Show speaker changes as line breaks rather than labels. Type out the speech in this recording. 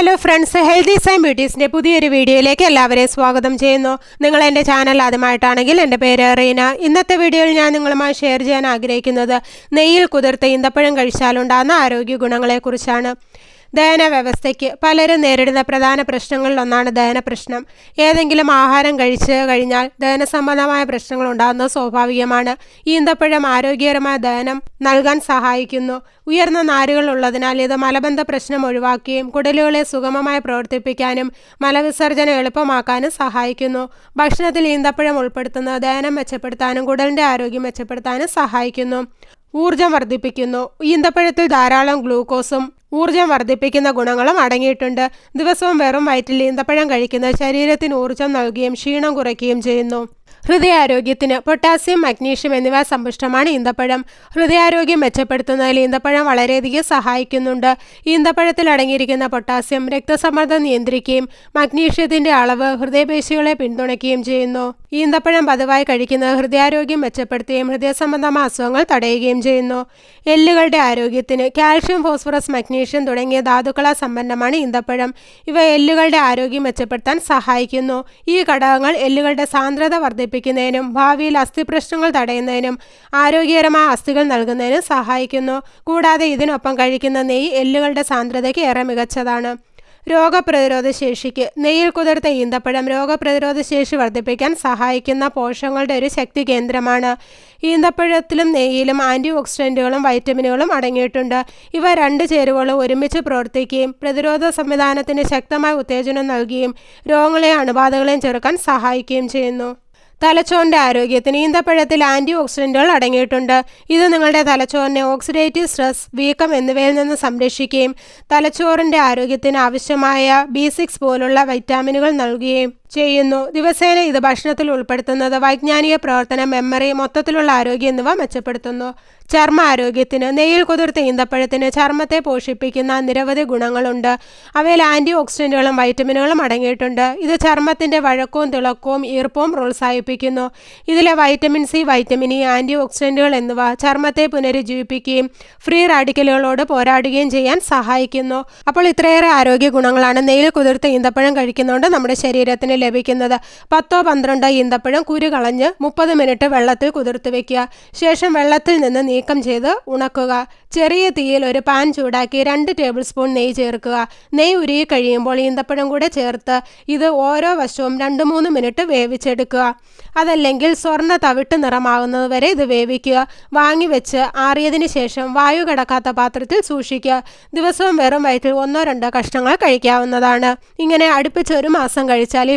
Hello friends healthy sign ബ്യൂട്ടീസിന്റെ പുതിയൊരു വീഡിയോയിലേക്ക് എല്ലാവരെയും സ്വാഗതം ചെയ്യുന്നു. നിങ്ങൾ എന്റെ ചാനൽ ആദ്യമായിട്ടാണെങ്കിൽ എന്റെ പേര് റീന. ഇന്നത്തെ വീഡിയോയിൽ ഞാൻ നിങ്ങളുമായി ഷെയർ ചെയ്യാൻ ആഗ്രഹിക്കുന്നത് നെയ്യിൽ കുതിർത്ത് ഈന്തപ്പഴം കഴിച്ചാലുണ്ടാകുന്ന ആരോഗ്യ ഗുണങ്ങളെക്കുറിച്ചാണ്. ദഹന വ്യവസ്ഥയ്ക്ക് പലരും നേരിടുന്ന പ്രധാന പ്രശ്നങ്ങളിലൊന്നാണ് ദഹന പ്രശ്നം ഏതെങ്കിലും ആഹാരം കഴിച്ച് കഴിഞ്ഞാൽ ദഹന സംബന്ധമായ പ്രശ്നങ്ങൾ ഉണ്ടാകുന്നത് സ്വാഭാവികമാണ്. ഈന്തപ്പഴം ആരോഗ്യകരമായ ദഹനം നൽകാൻ സഹായിക്കുന്നു. ഉയർന്ന നാരുകൾ ഉള്ളതിനാൽ ഇത് മലബന്ധ പ്രശ്നം ഒഴിവാക്കുകയും കുടലുകളെ സുഗമമായി പ്രവർത്തിപ്പിക്കാനും മലവിസർജനം എളുപ്പമാക്കാനും സഹായിക്കുന്നു. ഭക്ഷണത്തിൽ ഈന്തപ്പഴം ഉൾപ്പെടുത്തുന്നത് ദഹനം മെച്ചപ്പെടുത്താനും കുടലിന്റെ ആരോഗ്യം മെച്ചപ്പെടുത്താനും സഹായിക്കുന്നു. ഊർജം വർദ്ധിപ്പിക്കുന്നു. ഈന്തപ്പഴത്തിൽ ധാരാളം ഗ്ലൂക്കോസും ഊർജം വർദ്ധിപ്പിക്കുന്ന ഗുണങ്ങളും അടങ്ങിയിട്ടുണ്ട്. ദിവസവും വെറും വയറ്റിൽ ഈന്തപ്പഴം കഴിക്കുന്നത് ശരീരത്തിന് ഊർജം നൽകുകയും ക്ഷീണം കുറയ്ക്കുകയും ചെയ്യുന്നു. ഹൃദയാരോഗ്യത്തിന് പൊട്ടാസ്യം മഗ്നീഷ്യം എന്നിവ സമ്പുഷ്ടമാണ് ഈന്തപ്പഴം. ഹൃദയാരോഗ്യം മെച്ചപ്പെടുത്തുന്നതിൽ ഈന്തപ്പഴം വളരെയധികം സഹായിക്കുന്നുണ്ട്. ഈന്തപ്പഴത്തിൽ അടങ്ങിയിരിക്കുന്ന പൊട്ടാസ്യം രക്തസമ്മർദ്ദം നിയന്ത്രിക്കുകയും മഗ്നീഷ്യത്തിന്റെ അളവ് ഹൃദയപേശികളെ പിന്തുണയ്ക്കുകയും ചെയ്യുന്നു. ഈന്തപ്പഴം പതിവായി കഴിക്കുന്നത് ഹൃദയാരോഗ്യം മെച്ചപ്പെടുത്തുകയും ഹൃദയ സംബന്ധമായ അസുഖങ്ങൾ തടയുകയും ചെയ്യുന്നു. എല്ലുകളുടെ ആരോഗ്യത്തിന് കാൽഷ്യം ഫോസ്ഫറസ് മഗ്നീഷ്യം തുടങ്ങിയ ധാതുക്കളാ സമ്പന്നമാണ് ഈന്തപ്പഴം. ഇവ എല്ലുകളുടെ ആരോഗ്യം മെച്ചപ്പെടുത്താൻ സഹായിക്കുന്നു. ഈ ഘടകങ്ങൾ എല്ലുകളുടെ സാന്ദ്രത വർദ്ധിപ്പിക്കുന്നതിനും ഭാവിയിൽ അസ്ഥി പ്രശ്നങ്ങൾ തടയുന്നതിനും ആരോഗ്യകരമായ അസ്ഥികൾ നൽകുന്നതിനും സഹായിക്കുന്നു. കൂടാതെ ഇതിനൊപ്പം കഴിക്കുന്ന നെയ്യ് എല്ലുകളുടെ സാന്ദ്രതയ്ക്ക് ഏറെ മികച്ചതാണ്. രോഗപ്രതിരോധ ശേഷിക്ക് നെയ്യിൽ കുതിർത്ത ഈന്തപ്പഴം രോഗപ്രതിരോധ ശേഷി വർദ്ധിപ്പിക്കാൻ സഹായിക്കുന്ന പോഷകങ്ങളുടെ ഒരു ശക്തി കേന്ദ്രമാണ്. ഈന്തപ്പഴത്തിലും നെയ്യിലും ആന്റി ഓക്സിഡന്റുകളും വൈറ്റമിനുകളും അടങ്ങിയിട്ടുണ്ട്. ഇവ രണ്ട് ചേരുവകളും ഒരുമിച്ച് പ്രവർത്തിക്കുകയും പ്രതിരോധ സംവിധാനത്തിന് ശക്തമായ ഉത്തേജനം നൽകുകയും രോഗങ്ങളെയും അണുബാധകളെയും ചെറുക്കാൻ സഹായിക്കുകയും ചെയ്യുന്നു. തലച്ചോറിന്റെ ആരോഗ്യത്തിന് ഈന്തപ്പഴത്തിൽ ആന്റി ഓക്സിഡന്റുകൾ അടങ്ങിയിട്ടുണ്ട്. ഇത് നിങ്ങളുടെ തലച്ചോറിനെ ഓക്സിഡേറ്റീവ് സ്ട്രെസ് വീക്കം എന്നിവയിൽ നിന്ന് സംരക്ഷിക്കുകയും തലച്ചോറിന്റെ ആരോഗ്യത്തിന് ആവശ്യമായ ബി സിക്സ് പോലുള്ള വൈറ്റാമിനുകൾ നൽകുകയും ചെയ്യുന്നു. ദിവസേന ഇത് ഭക്ഷണത്തിൽ ഉൾപ്പെടുത്തുന്നത് വൈജ്ഞാനിക പ്രവർത്തനം മെമ്മറി മൊത്തത്തിലുള്ള ആരോഗ്യം എന്നിവ മെച്ചപ്പെടുത്തുന്നു. ചർമ്മ ആരോഗ്യത്തിന് നെയ്യിൽ കുതിർത്ത ഈന്തപ്പഴത്തിന് ചർമ്മത്തെ പോഷിപ്പിക്കുന്ന നിരവധി ഗുണങ്ങളുണ്ട്. അവയിൽ ആന്റി ഓക്സിഡന്റുകളും വൈറ്റമിനുകളും അടങ്ങിയിട്ടുണ്ട്. ഇത് ചർമ്മത്തിന്റെ വഴക്കവും തിളക്കവും ഈർപ്പവും പ്രോത്സാഹിപ്പിക്കുന്നു. ഇതിലെ വൈറ്റമിൻ സി വൈറ്റമിൻ ഇ ആന്റി ഓക്സിഡന്റുകൾ എന്നിവ ചർമ്മത്തെ പുനരുജ്ജീവിപ്പിക്കുകയും ഫ്രീ റാഡിക്കലുകളോട് പോരാടുകയും ചെയ്യാൻ സഹായിക്കുന്നു. അപ്പോൾ ഇത്രയേറെ ആരോഗ്യ ഗുണങ്ങളാണ് നെയ്യിൽ കുതിർത്ത ഈന്തപ്പഴം കഴിക്കുന്നതുകൊണ്ട് നമ്മുടെ ശരീരത്തിന് ലഭിക്കുന്നത്. പത്തോ പന്ത്രണ്ടോ ഈന്തപ്പഴം കുരു കളഞ്ഞ് മുപ്പത് മിനിറ്റ് വെള്ളത്തിൽ കുതിർത്ത് വെക്കുക. ശേഷം വെള്ളത്തിൽ നിന്ന് നീക്കം ചെയ്ത് ഉണക്കുക. ചെറിയ തീയിൽ ഒരു പാൻ ചൂടാക്കി രണ്ട് ടേബിൾ സ്പൂൺ നെയ്യ് ചേർക്കുക. നെയ്യ് ഉരുകി കഴിയുമ്പോൾ ഈന്തപ്പഴം കൂടെ ചേർത്ത് ഇത് ഓരോ വശവും രണ്ട് മൂന്ന് മിനിറ്റ് വേവിച്ചെടുക്കുക. അതല്ലെങ്കിൽ സ്വർണ തവിട്ട് നിറമാകുന്നത് വരെ ഇത് വേവിക്കുക. വാങ്ങി വെച്ച് ആറിയതിന് ശേഷം വായു കിടക്കാത്ത പാത്രത്തിൽ സൂക്ഷിക്കുക. ദിവസവും വെറും വയറ്റിൽ ഒന്നോ രണ്ടോ കഷ്ണങ്ങൾ കഴിക്കാവുന്നതാണ്. ഇങ്ങനെ അടുപ്പിച്ച് ഒരു മാസം കഴിച്ചാൽ ഈ